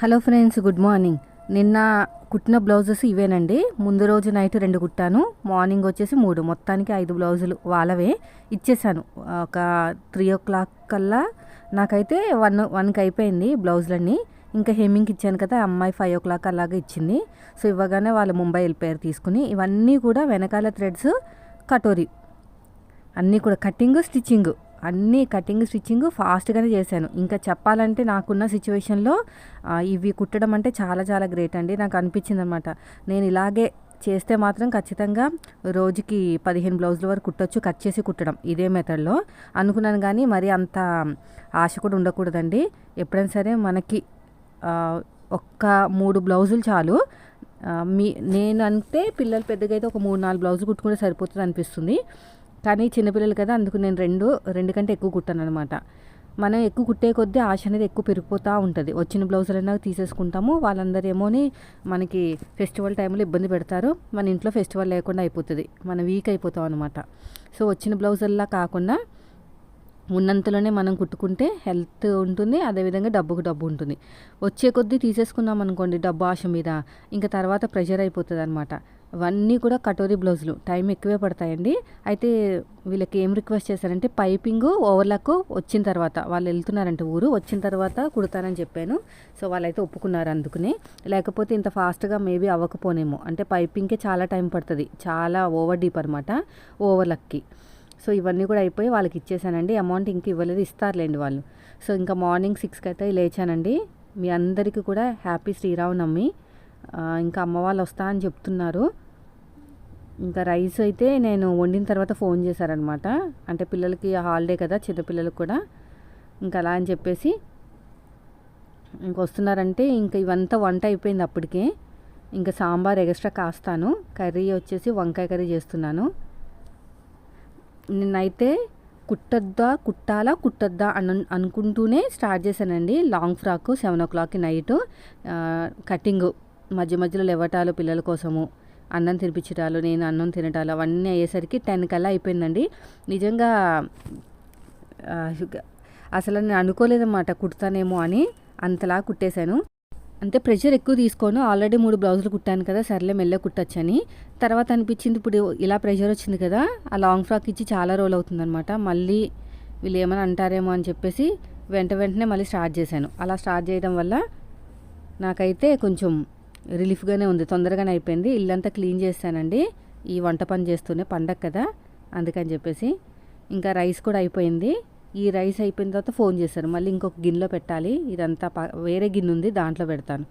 Hello friends good morning. నిన్న కుట్టిన blouses ఇవేనండి. ముందు రోజు నైట్ రెండు కుట్టాను. మార్నింగ్ వచ్చేసి మూడు. మొత్తానికి ఐదు బ్లౌజులు వాళ్ళవే ఇచ్చేసాను. ఒక త్రీ ఓ క్లాక్ కల్లా నాకైతే వన్ వన్కి అయిపోయింది బ్లౌజులన్నీ. ఇంకా హెమ్మింగ్కి ఇచ్చాను కదా అమ్మాయి ఫైవ్ ఓ క్లాక్ అలాగే ఇచ్చింది. సో ఇవ్వగానే వాళ్ళు ముంబై వెళ్ళిపోయారు తీసుకుని. ఇవన్నీ కూడా వెనకాల థ్రెడ్స్ కటోరీ. అన్నీ కూడా కటింగ్ స్టిచ్చింగ్. అన్నీ కటింగ్ స్టిచ్చింగ్ ఫాస్ట్గానే చేశాను. ఇంకా చెప్పాలంటే నాకున్న సిచ్యువేషన్లో ఇవి కుట్టడం అంటే చాలా చాలా గ్రేట్ అండి. నాకు అనిపించింది అనమాట నేను ఇలాగే చేస్తే మాత్రం ఖచ్చితంగా రోజుకి పదిహేను బ్లౌజుల వరకు కుట్టొచ్చు కట్ చేసి కుట్టడం ఇదే మెథడ్లో. అనుకున్నాను కానీ మరి అంత ఆశ కూడా ఉండకూడదండి. ఎప్పుడైనా సరే మనకి ఒక్క మూడు బ్లౌజులు చాలు. మీ నేను అంటే పిల్లలు పెద్దగా అయితే ఒక మూడు నాలుగు బ్లౌజులు కుట్టుకుంటే సరిపోతుంది అనిపిస్తుంది. కానీ చిన్నపిల్లలు కదా అందుకు నేను రెండు రెండు కంటే ఎక్కువ కుట్టాను అనమాట మనం ఎక్కువ కుట్టే కొద్దీ ఆశ అనేది ఎక్కువ పెరిగిపోతూ ఉంటుంది. వచ్చిన బ్లౌజులైనా తీసేసుకుంటాము వాళ్ళందరూ ఏమోని మనకి ఫెస్టివల్ టైంలో ఇబ్బంది పెడతారు. మన ఇంట్లో ఫెస్టివల్ లేకుండా అయిపోతుంది. మనం వీక్ అయిపోతాం అనమాట సో వచ్చిన బ్లౌజుల్లా కాకుండా ఉన్నంతలోనే మనం కుట్టుకుంటే హెల్త్ ఉంటుంది అదేవిధంగా డబ్బుకు డబ్బు ఉంటుంది. వచ్చే కొద్దీ తీసేసుకున్నాం అనుకోండి డబ్బు ఆశ మీద ఇంకా తర్వాత ప్రెషర్ అయిపోతుంది అనమాట అవన్నీ కూడా కటోరీ బ్లౌజులు. టైం ఎక్కువే పడతాయండి. అయితే వీళ్ళకి ఏం రిక్వెస్ట్ చేశారంటే పైపింగ్ ఓవర్లాక్ వచ్చిన తర్వాత వాళ్ళు వెళ్తున్నారంటే ఊరు వచ్చిన తర్వాత కుడతానని చెప్పాను. సో వాళ్ళైతే ఒప్పుకున్నారు అందుకనే. లేకపోతే ఇంత ఫాస్ట్గా మేబీ అవ్వకపోనేమో. అంటే పైపింగ్కే చాలా టైం పడుతుంది. చాలా ఓవర్ డీప్ అనమాట ఓవర్లక్కి. సో ఇవన్నీ కూడా అయిపోయి వాళ్ళకి ఇచ్చేసానండి. అమౌంట్ ఇంక ఇవ్వలేదు ఇస్తారులేండి వాళ్ళు. సో ఇంకా మార్నింగ్ సిక్స్కి అయితే లేచానండి. మీ అందరికీ కూడా హ్యాపీ శ్రీరామనవమి. ఇంకా అమ్మ వాళ్ళు వస్తా అని చెప్తున్నారు. ఇంకా రైస్ అయితే నేను వండిన తర్వాత ఫోన్ చేశారనమాట. అంటే పిల్లలకి హాలిడే కదా చిన్నపిల్లలకు కూడా. ఇంకా అలా అని చెప్పేసి ఇంక వస్తున్నారంటే ఇంకా ఇవంతా వంట అయిపోయింది అప్పటికే. ఇంకా సాంబార్ ఎక్స్ట్రా కాస్తాను. కర్రీ వచ్చేసి వంకాయ కర్రీ చేస్తున్నాను. నిన్నైతే కుట్టద్దా కుట్టాలా కుట్టద్దా అను అనుకుంటూనే స్టార్ట్ చేశానండి. లాంగ్ ఫ్రాక్ సెవెన్ ఓ క్లాక్కి నైట్ కటింగ్. మధ్య మధ్యలో లేవటాలు పిల్లల కోసము అన్నం తినిపించటాలు నేను అన్నం తినటాలు అవన్నీ అయ్యేసరికి టెన్ కల్లా అయిపోయిందండి. నిజంగా అసలు నేను అనుకోలేదన్నమాట కుడతానేమో అని అంతలా కుట్టేశాను. అంటే ప్రెషర్ ఎక్కువ తీసుకోను. ఆల్రెడీ మూడు బ్లౌజులు కుట్టాను కదా సర్లే మెల్ల కుట్టచ్చని. తర్వాత అనిపించింది ఇప్పుడు ఇలా ప్రెషర్ వచ్చింది కదా ఆ లాంగ్ ఫ్రాక్ ఇచ్చి చాలా రోజులు అవుతుందనమాట మళ్ళీ వీళ్ళు ఏమైనా అంటారేమో అని చెప్పేసి వెంట వెంటనే మళ్ళీ స్టార్ట్ చేశాను. అలా స్టార్ట్ చేయడం వల్ల నాకైతే కొంచెం రిలీఫ్గానే ఉంది. తొందరగానే అయిపోయింది. ఇల్లంతా క్లీన్ చేస్తానండి ఈ వంట పని చేస్తూనే పండగ కదా అందుకని చెప్పేసి. ఇంకా రైస్ కూడా అయిపోయింది. ఈ రైస్ అయిపోయిన తర్వాత ఫోన్ చేశారు. మళ్ళీ ఇంకొక గిన్నెలో పెట్టాలి. ఇదంతా వేరే గిన్నె ఉంది. దాంట్లో పెడతాను.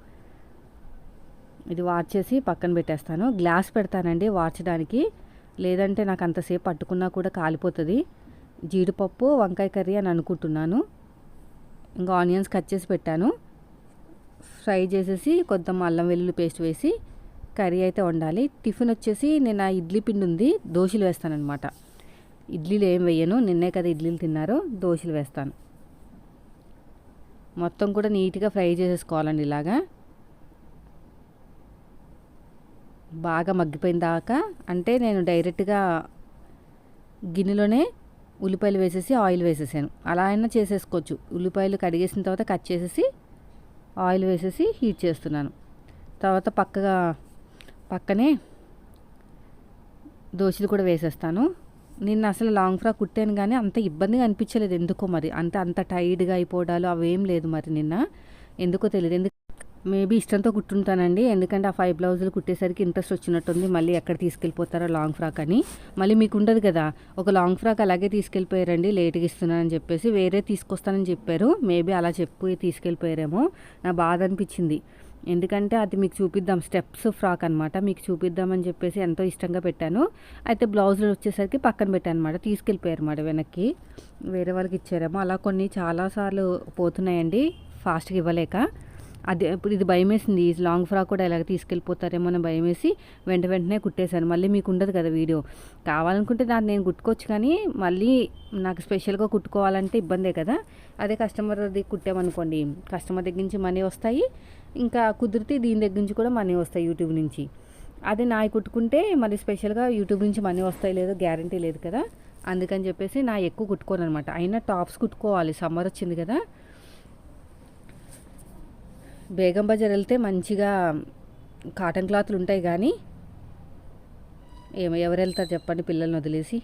ఇది వాచ్ చేసి పక్కన పెట్టేస్తాను. గ్లాస్ పెడతానండి వార్చడానికి లేదంటే నాకు అంతసేపు పట్టుకున్నా కూడా కాలిపోతుంది. జీడిపప్పు వంకాయ కర్రీ అని అనుకుంటున్నాను. ఇంకా ఆనియన్స్ కట్ చేసి పెట్టాను. ఫ్రై చేసేసి కొంచెం అల్లం వెల్లుల్లి పేస్ట్ వేసి కర్రీ అయితే వండాలి. టిఫిన్ వచ్చేసి నేను ఆ ఇడ్లీ పిండి ఉంది దోశలు వేస్తానమాట ఇడ్లీలు ఏం వేయను నిన్నే కదా ఇడ్లీలు తిన్నారు దోశలు వేస్తాను. మొత్తం కూడా నీట్గా ఫ్రై చేసేసుకోవాలండి ఇలాగా. బాగా మగ్గిపోయిన దాకా అంటే నేను డైరెక్ట్గా గిన్నెలోనే ఉల్లిపాయలు వేసేసి ఆయిల్ వేసేసాను. అలా అయినా చేసేసుకోవచ్చు. ఉల్లిపాయలు కడిగేసిన తర్వాత కట్ చేసేసి ఆయిల్ వేసేసి హీట్ చేస్తున్నాను. తర్వాత పక్కగా పక్కనే దోశలు కూడా వేసేస్తాను. నిన్న అసలు లాంగ్ ఫ్రాక్ కుట్టాను కానీ అంత ఇబ్బందిగా అనిపించలేదు ఎందుకో మరి. అంత అంత టైడ్గా అయిపోవడాలు అవేం లేదు మరి నిన్న. ఎందుకో తెలియదు. ఎందుకు మేబీ ఇష్టంతో కుట్టుంటానండి. ఎందుకంటే ఆ ఫైవ్ బ్లౌజులు కుట్టేసరికి ఇంట్రెస్ట్ వచ్చినట్టుంది. మళ్ళీ ఎక్కడ తీసుకెళ్ళిపోతారో లాంగ్ ఫ్రాక్ అని. మళ్ళీ మీకు ఉండదు కదా. ఒక లాంగ్ ఫ్రాక్ అలాగే తీసుకెళ్ళిపోయారండి. లేట్గా ఇస్తున్నానని చెప్పేసి వేరే తీసుకొస్తానని చెప్పారు. మేబీ అలా చెప్పి తీసుకెళ్ళిపోయారేమో. నా బాధ అనిపించింది. ఎందుకంటే అది మీకు చూపిద్దాం. స్టెప్స్ ఫ్రాక్ అనమాట మీకు చూపిద్దామని చెప్పేసి ఎంతో ఇష్టంగా పెట్టాను. అయితే బ్లౌజులు వచ్చేసరికి పక్కన పెట్టాను అనమాట తీసుకెళ్ళిపోయారు అనమాట వెనక్కి. వేరే వాళ్ళకి ఇచ్చారేమో. అలా కొన్ని చాలాసార్లు పోతున్నాయండి. ఫాస్ట్గా ఇవ్వలేక. అది ఇప్పుడు ఇది భయం వేసింది ఈ లాంగ్ ఫ్రాక్ కూడా ఇలాగ తీసుకెళ్ళిపోతారేమో అని భయం వేసి వెంట వెంటనే కుట్టేశాను. మళ్ళీ మీకు ఉండదు కదా వీడియో. కావాలనుకుంటే దాన్ని నేను కుట్టుకోవచ్చు కానీ మళ్ళీ నాకు స్పెషల్గా కుట్టుకోవాలంటే ఇబ్బందే కదా. అదే కస్టమర్ అది కుట్టామనుకోండి. కస్టమర్ దగ్గర నుంచి మనీ వస్తాయి. ఇంకా కుదిరితే దీని దగ్గర నుంచి కూడా మనీ వస్తాయి యూట్యూబ్ నుంచి. అదే నాయి కుట్టుకుంటే మళ్ళీ స్పెషల్గా యూట్యూబ్ నుంచి మనీ వస్తాయి లేదో గ్యారంటీ లేదు కదా. అందుకని చెప్పేసి నా ఎక్కువ కుట్టుకోను అనమాట అయినా టాప్స్ కుట్టుకోవాలి. సమ్మర్ వచ్చింది కదా. బేగం బజార్ వెళ్తే మంచిగా కాటన్ క్లాత్లు ఉంటాయి కానీ ఏమో ఎవరు వెళ్తారు చెప్పండి పిల్లల్ని వదిలేసి.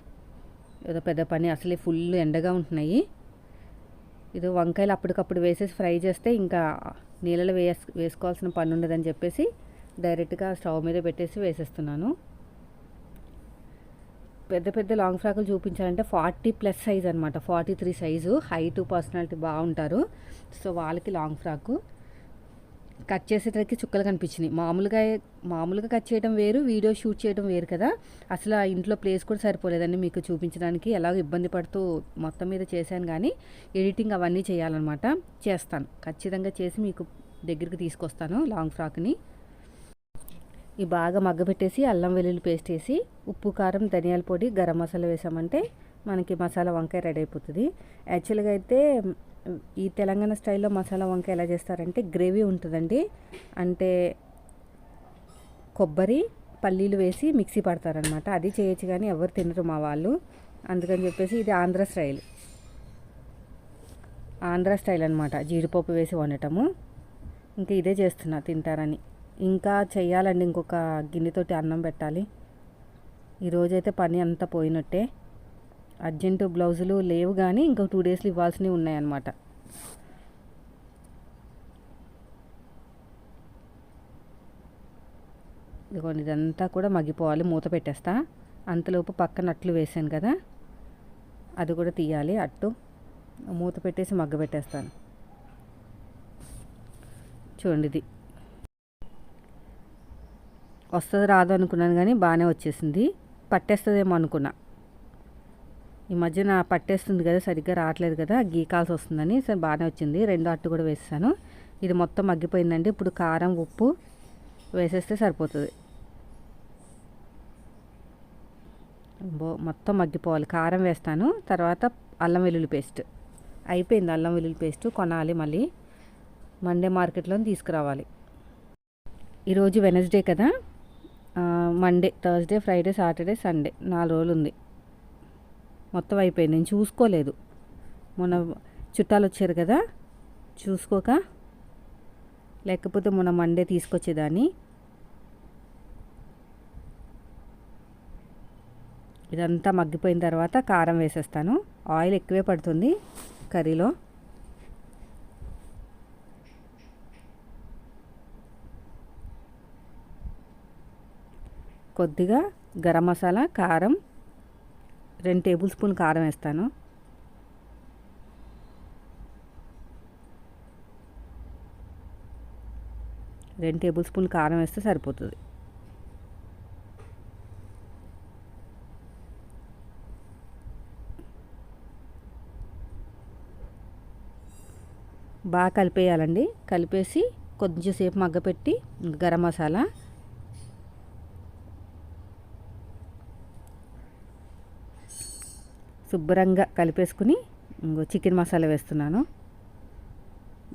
ఏదో పెద్ద పని అసలే ఫుల్ ఎండగా ఉంటున్నాయి. ఇది వంకాయలు అప్పటికప్పుడు వేసేసి ఫ్రై చేస్తే ఇంకా నీళ్ళలో వేస్ వేసుకోవాల్సిన పని ఉండదని చెప్పేసి డైరెక్ట్గా స్టవ్ మీద పెట్టేసి వేసేస్తున్నాను. పెద్ద పెద్ద లాంగ్ ఫ్రాకులు చూపించాలంటే ఫార్టీ ప్లస్ సైజ్ అనమాట forty three size. Height personality బాగుంటారు. సో వాళ్ళకి లాంగ్ ఫ్రాకు కట్ చేసేటప్పటికి చుక్కలు కనిపించినాయి. మామూలుగా మామూలుగా కట్ చేయడం వేరు వీడియో షూట్ చేయడం వేరు కదా. అసలు ఆ ఇంట్లో ప్లేస్ కూడా సరిపోలేదండి మీకు చూపించడానికి. ఎలాగో ఇబ్బంది పడుతూ మొత్తం మీద చేశాను కానీ ఎడిటింగ్ అవన్నీ చేయాలన్నమాట. చేస్తాను. ఖచ్చితంగా చేసి మీకు దగ్గరికి తీసుకొస్తాను లాంగ్ ఫ్రాక్ని. ఇవి బాగా మగ్గబెట్టేసి అల్లం వెల్లుల్లి పేస్ట్ వేసి ఉప్పు కారం ధనియాల పొడి గరం మసాలా వేసామంటే మనకి మసాలా వంకాయ రెడీ అయిపోతుంది. యాక్చువల్గా అయితే ఈ తెలంగాణ స్టైల్లో మసాలా వంకాయ ఎలా చేస్తారంటే గ్రేవీ ఉంటుందండి. అంటే కొబ్బరి పల్లీలు వేసి మిక్సీ పడతారనమాట అది చేయొచ్చు కానీ ఎవరు తినరు మా వాళ్ళు. అందుకని చెప్పేసి ఇది ఆంధ్ర స్టైల్. ఆంధ్ర స్టైల్ అనమాట జీడిపప్పు వేసి వండటము. ఇంకా ఇదే చేస్తున్నా తింటారని. ఇంకా చేయాలండి ఇంకొక గిన్నెతోటి అన్నం పెట్టాలి. ఈరోజైతే పని అంతా పోయినట్టే. అర్జెంటు బ్లౌజులు లేవు కానీ ఇంకా టూ డేస్లో ఇవ్వాల్సినవి ఉన్నాయన్నమాట. ఇదిగోండి ఇదంతా కూడా మగ్గిపోవాలి మూత పెట్టేస్తా. అంతలోపు పక్కన అట్లు వేసాను కదా అది కూడా తీయాలి అట్టు. మూత పెట్టేసి మగ్గ పెట్టేస్తాను. చూడండి ఇది. వస్తుంది రాదు అనుకున్నాను కానీ బాగానే వచ్చేసింది. పట్టేస్తుందేమో అనుకున్నా. ఈ మధ్యన పట్టేస్తుంది కదా సరిగ్గా రావట్లేదు కదా గీకాల్సి వస్తుందని సరే బాగానే వచ్చింది. రెండు అట్టు కూడా వేసాను ఇది మొత్తం మగ్గిపోయిందండి. ఇప్పుడు కారం ఉప్పు వేసేస్తే సరిపోతుంది. బో మొత్తం మగ్గిపోవాలి. కారం వేస్తాను. తర్వాత అల్లం వెల్లుల్లి పేస్ట్. అయిపోయింది అల్లం వెల్లుల్లి పేస్ట్. కొనాలి మళ్ళీ. మండే మార్కెట్లో తీసుకురావాలి. ఈరోజు వెనస్డే కదా. Monday Thursday Friday Saturday Sunday. నాలుగు రోజులు ఉంది. మొత్తం అయిపోయింది. నేను చూసుకోలేదు. మొన్న చుట్టాలు వచ్చారు కదా చూసుకోక? లేకపోతే మొన్న మండే తీసుకొచ్చేదాన్ని. ఇదంతా మగ్గిపోయిన తర్వాత కారం వేసేస్తాను. ఆయిల్ ఎక్కువే పడుతుంది కర్రీలో. కొద్దిగా గరం మసాలా కారం రెండు టేబుల్ స్పూన్ కారం వేస్తాను. రెండు టేబుల్ స్పూన్ కారం వేస్తే సరిపోతుంది. బాగా కలిపేయాలండి. కలిపేసి కొంచెంసేపు మగ్గపెట్టి గరం మసాలా శుభ్రంగా కలిపేసుకుని ఇంకో చికెన్ మసాలా వేస్తున్నాను.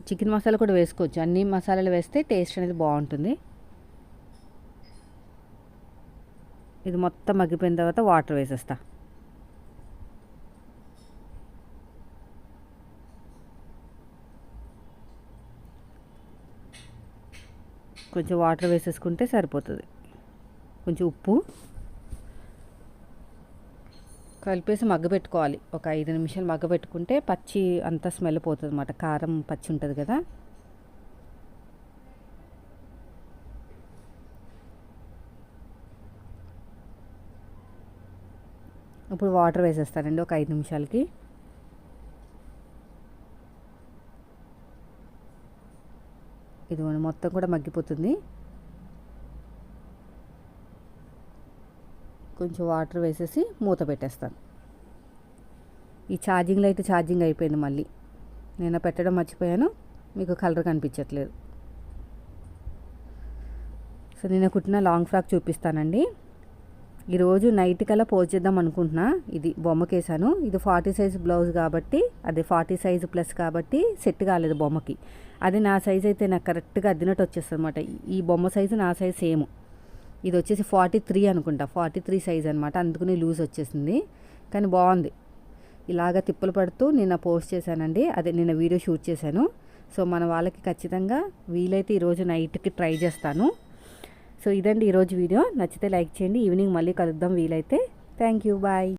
చికెన్ మసాలా కూడా వేసుకోవచ్చు. అన్ని మసాలాలు వేస్తే టేస్ట్ అనేది బాగుంటుంది. ఇది మొత్తం మగ్గిపోయిన తర్వాత వాటర్ వేసేస్తా. కొంచెం వాటర్ వేసేసుకుంటే సరిపోతుంది. కొంచెం ఉప్పు. కలిపేసి మగ్గబెట్టుకోవాలి ఒక ఐదు నిమిషాలు మగ్గబెట్టుకుంటే పచ్చి అంతా స్మెల్ పోతుంది అనమాట కారం పచ్చి ఉంటుంది కదా. ఇప్పుడు వాటర్ వేసేస్తానండి ఒక ఐదు నిమిషాలకి. ఇది మొత్తం కూడా మగ్గిపోతుంది. కొంచెం వాటర్ వేసేసి మూత పెట్టేస్తాను. ఈ ఛార్జింగ్ లైట్ ఛార్జింగ్ అయిపోయింది మళ్ళీ. నేను పెట్టడం మర్చిపోయాను. మీకు కలర్ కనిపించట్లేదు. సో నేను కుట్టిన లాంగ్ ఫ్రాక్ చూపిస్తానండి. ఈరోజు నైట్ కల్లా పోజ్ చేద్దాం అనుకుంటున్నా. ఇది బొమ్మకేసాను. ఇది ఫార్టీ సైజ్ బ్లౌజ్ కాబట్టి అది ఫార్టీ సైజ్ ప్లస్ కాబట్టి సెట్ కాలేదు బొమ్మకి. అది నా సైజ్ అయితే నాకు కరెక్ట్గా అద్దినట్టు వచ్చేస్తుంది అనమాట ఈ బొమ్మ సైజు నా సైజ్ సేమ్. ఇది వచ్చేసి ఫార్టీ త్రీ అనుకుంటా. ఫార్టీ త్రీ సైజ్ అనమాట అందుకని లూజ్ వచ్చేసింది. కానీ బాగుంది. ఇలాగ తిప్పలు పడుతూ నిన్న పోస్ట్ చేశానండి. అదే నిన్న వీడియో షూట్ చేశాను. సో మన వాళ్ళకి ఖచ్చితంగా వీలైతే ఈరోజు నైట్కి ట్రై చేస్తాను. సో ఇదండి ఈరోజు వీడియో నచ్చితే లైక్ చేయండి. ఈవినింగ్ మళ్ళీ కలుద్దాం వీలైతే. Thank you bye